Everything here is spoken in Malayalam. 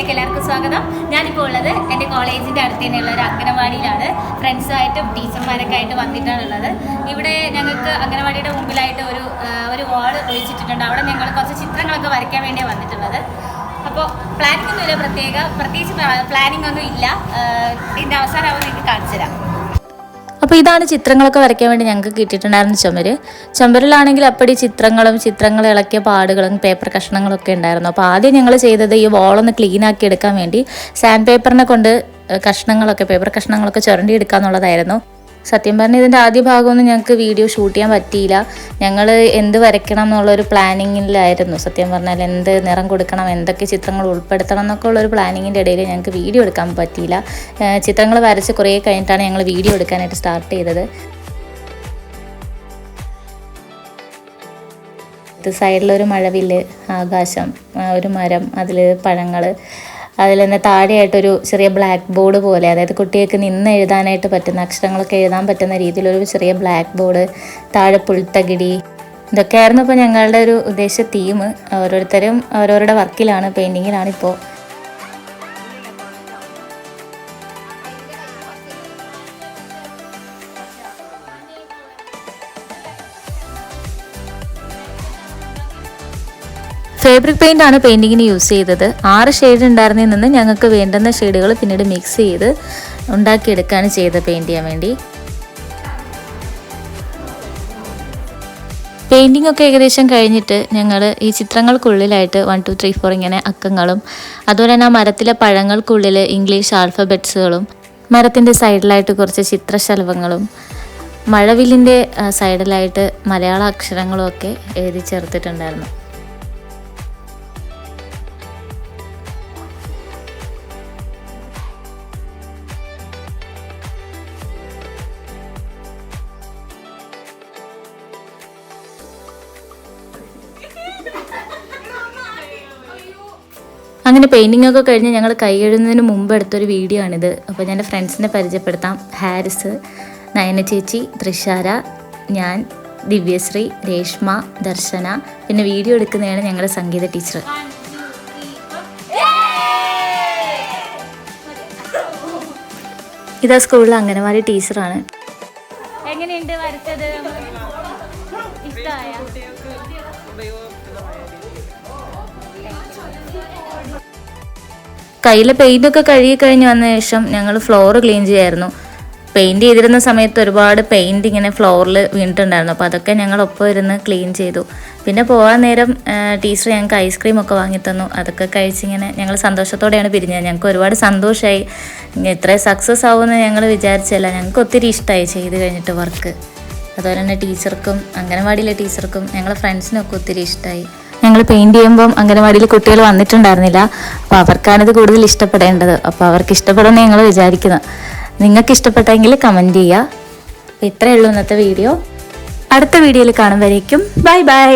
വീഡിയോയിലേക്ക് എല്ലാവർക്കും സ്വാഗതം. ഞാനിപ്പോൾ ഉള്ളത് എന്റെ കോളേജിന്റെ അടുത്ത് തന്നെയുള്ള ഒരു അംഗനവാടിയിലാണ്. ഫ്രണ്ട്സുമായിട്ടും ടീച്ചർമാരൊക്കെ ആയിട്ട് വന്നിട്ടാണുള്ളത് ഇവിടെ ഞങ്ങൾക്ക് അംഗനവാടിയുടെ മുമ്പിലായിട്ട് ഒരു ഒരു വാൾ ഒഴിച്ചിട്ടുണ്ട് അവിടെ ഞങ്ങൾ കുറച്ച് ചിത്രങ്ങളൊക്കെ വരയ്ക്കാൻ വേണ്ടിയാണ് വന്നിട്ടുള്ളത്. അപ്പോൾ പ്ലാനിംഗ് ഒന്നുമില്ല പ്രത്യേക. പ്രത്യേകിച്ച് പ്ലാനിംഗ് ഒന്നും ഇല്ല. ഇതിന്റെ ഇതിന്റെ അവസാനമാകുമ്പോൾ നിങ്ങൾക്ക് കാണിച്ചു തരാം. അപ്പോൾ ഇതാണ് ചിത്രങ്ങളൊക്കെ വരയ്ക്കാൻ വേണ്ടി ഞങ്ങൾക്ക് കിട്ടിയിട്ടുണ്ടായിരുന്ന ചുമര്. ചുമരിലാണെങ്കിൽ അപ്പടി ചിത്രങ്ങളും ചിത്രങ്ങൾ ഇളക്കിയ പാടുകളും പേപ്പർ കഷ്ണങ്ങളൊക്കെ ഉണ്ടായിരുന്നു. അപ്പോൾ ആദ്യം ഞങ്ങൾ ചെയ്തത് ഈ വോളൊന്ന് ക്ലീൻ ആക്കി എടുക്കാൻ വേണ്ടി സാൻഡ് പേപ്പറിനെ കൊണ്ട് കഷ്ണങ്ങളൊക്കെ പേപ്പർ കഷ്ണങ്ങളൊക്കെ ചുരണ്ടി എടുക്കുക എന്നുള്ളതായിരുന്നു സത്യം പറഞ്ഞാൽ ഇതിന്റെ ആദ്യ ഭാഗമൊന്നും ഞങ്ങൾക്ക് വീഡിയോ ഷൂട്ട് ചെയ്യാൻ പറ്റിയില്ല. ഞങ്ങൾ എന്ത് വരയ്ക്കണം എന്നുള്ളൊരു പ്ലാനിങ്ങിലായിരുന്നു. സത്യം പറഞ്ഞാൽ എന്ത് നിറം കൊടുക്കണം എന്തൊക്കെ ചിത്രങ്ങൾ ഉൾപ്പെടുത്തണം എന്നൊക്കെ ഉള്ളൊരു പ്ലാനിങ്ങിന്റെ ഇടയിൽ ഞങ്ങൾക്ക് വീഡിയോ എടുക്കാൻ പറ്റിയില്ല. ചിത്രങ്ങൾ വരച്ച് കുറേ കഴിഞ്ഞിട്ടാണ് ഞങ്ങൾ വീഡിയോ എടുക്കാനായിട്ട് സ്റ്റാർട്ട് ചെയ്തത്. സൈഡിലൊരു മഴവിൽ ആകാശം ഒരു മരം അതിൽ പഴങ്ങൾ അതിൽ തന്നെ താഴെയായിട്ടൊരു ചെറിയ ബ്ലാക്ക് ബോർഡ് പോലെ അതായത് കുട്ടികൾക്ക് നിന്ന് എഴുതാനായിട്ട് പറ്റുന്ന അക്ഷരങ്ങളൊക്കെ എഴുതാൻ പറ്റുന്ന രീതിയിലൊരു ചെറിയ ബ്ലാക്ക് ബോർഡ് താഴെ പുൽത്തകിടി ഇതൊക്കെയായിരുന്നു ഇപ്പോൾ ഞങ്ങളുടെ ഒരു ഉദ്ദേശ തീം ഓരോരുത്തരും ഓരോരുടെ വർക്കിലാണ് പെയിന്റിങ്ങിലാണ് ഇപ്പോൾ ഫാബ്രിക് പെയിന്റ് ആണ് പെയിന്റിങ്ങിന് യൂസ് ചെയ്തത്. ആറ് ഷെയ്ഡ് ഉണ്ടായിരുന്നതിൽ നിന്ന് ഞങ്ങൾക്ക് വേണ്ടുന്ന ഷെയ്ഡുകൾ പിന്നീട് മിക്സ് ചെയ്ത് ഉണ്ടാക്കിയെടുക്കുകയാണ് ചെയ്തത് പെയിന്റ് ചെയ്യാൻ വേണ്ടി. പെയിന്റിംഗ് ഒക്കെ ഏകദേശം കഴിഞ്ഞിട്ട് ഞങ്ങൾ ഈ ചിത്രങ്ങൾക്കുള്ളിലായിട്ട് വൺ ടു ത്രീ ഫോർ ഇങ്ങനെ അക്കങ്ങളും അതുപോലെ തന്നെ ആ മരത്തിലെ പഴങ്ങൾക്കുള്ളിൽ ഇംഗ്ലീഷ് ആൽഫബെറ്റ്സുകളും മരത്തിന്റെ സൈഡിലായിട്ട് കുറച്ച് ചിത്രശലഭങ്ങളും മഴവില്ലിന്റെ സൈഡിലായിട്ട് മലയാള അക്ഷരങ്ങളും ഒക്കെ എഴുതി ചേർത്തിട്ടുണ്ടായിരുന്നു. അങ്ങനെ പെയിന്റിംഗ് ഒക്കെ കഴിഞ്ഞ് ഞങ്ങൾ കൈ എഴുതുന്നതിന് മുമ്പ് എടുത്തൊരു വീഡിയോ ആണിത്. അപ്പോൾ ഞാൻ ഫ്രണ്ട്സിനെ പരിചയപ്പെടുത്താം. ഹാരിസ് നയന ചേച്ചി തൃഷാര ഞാൻ ദിവ്യശ്രീ രേഷ്മ ദർശന. പിന്നെ വീഡിയോ എടുക്കുന്നതാണ് ഞങ്ങളുടെ സംഗീത ടീച്ചർ ഇതാ സ്കൂളിലെ അംഗനവാടി ടീച്ചറാണ് എങ്ങനെയുണ്ട് വരച്ചത് ഇഷ്ടമായ കയ്യിലെ ഒക്കെ കഴുകി കഴിഞ്ഞ് വന്ന ശേഷം ഞങ്ങൾ ഫ്ലോർ ക്ലീൻ ചെയ്യായിരുന്നു. പെയിന്റ് ചെയ്തിരുന്ന സമയത്ത് ഒരുപാട് പെയിന്റ് ഇങ്ങനെ ഫ്ലോറിൽ വീണിട്ടുണ്ടായിരുന്നു. അപ്പോൾ അതൊക്കെ ഞങ്ങൾ ഒപ്പം ഇരുന്ന് ക്ലീൻ ചെയ്തു. പിന്നെ പോകാൻ നേരം ടീച്ചർ ഞങ്ങൾക്ക് ഐസ്ക്രീം ഒക്കെ വാങ്ങി തന്നു. അതൊക്കെ കഴിച്ചിങ്ങനെ ഞങ്ങൾ സന്തോഷത്തോടെയാണ് പിരിഞ്ഞത്. ഞങ്ങൾക്ക് ഒരുപാട് സന്തോഷമായി ഇത്രയും സക്സസ് ആവുമെന്ന് ഞങ്ങൾ വിചാരിച്ചല്ല ഞങ്ങൾക്ക് ഒത്തിരി ഇഷ്ടമായി ചെയ്ത് കഴിഞ്ഞിട്ട് വർക്ക് അതുപോലെ തന്നെ ടീച്ചർക്കും അംഗനവാടിയിലെ ടീച്ചർക്കും ഞങ്ങളെ ഫ്രണ്ട്സിനൊക്കെ ഒത്തിരി ഇഷ്ടമായി ഞങ്ങൾ പെയിന്റ് ചെയ്യുമ്പം അംഗനവാടിയിൽ കുട്ടികൾ വന്നിട്ടുണ്ടായിരുന്നില്ല. അപ്പോൾ അവർക്കാണിത് കൂടുതൽ ഇഷ്ടപ്പെടേണ്ടത്. അപ്പോൾ അവർക്ക് ഇഷ്ടപ്പെടുമെന്ന് ഞങ്ങൾ വിചാരിക്കുന്നു. നിങ്ങൾക്ക് ഇഷ്ടപ്പെട്ടെങ്കിൽ കമന്റ് ചെയ്യുക. ഇത്രയേ ഉള്ളൂ ഇന്നത്തെ വീഡിയോ അടുത്ത വീഡിയോയിൽ കാണും വരേക്കും ബൈ ബൈ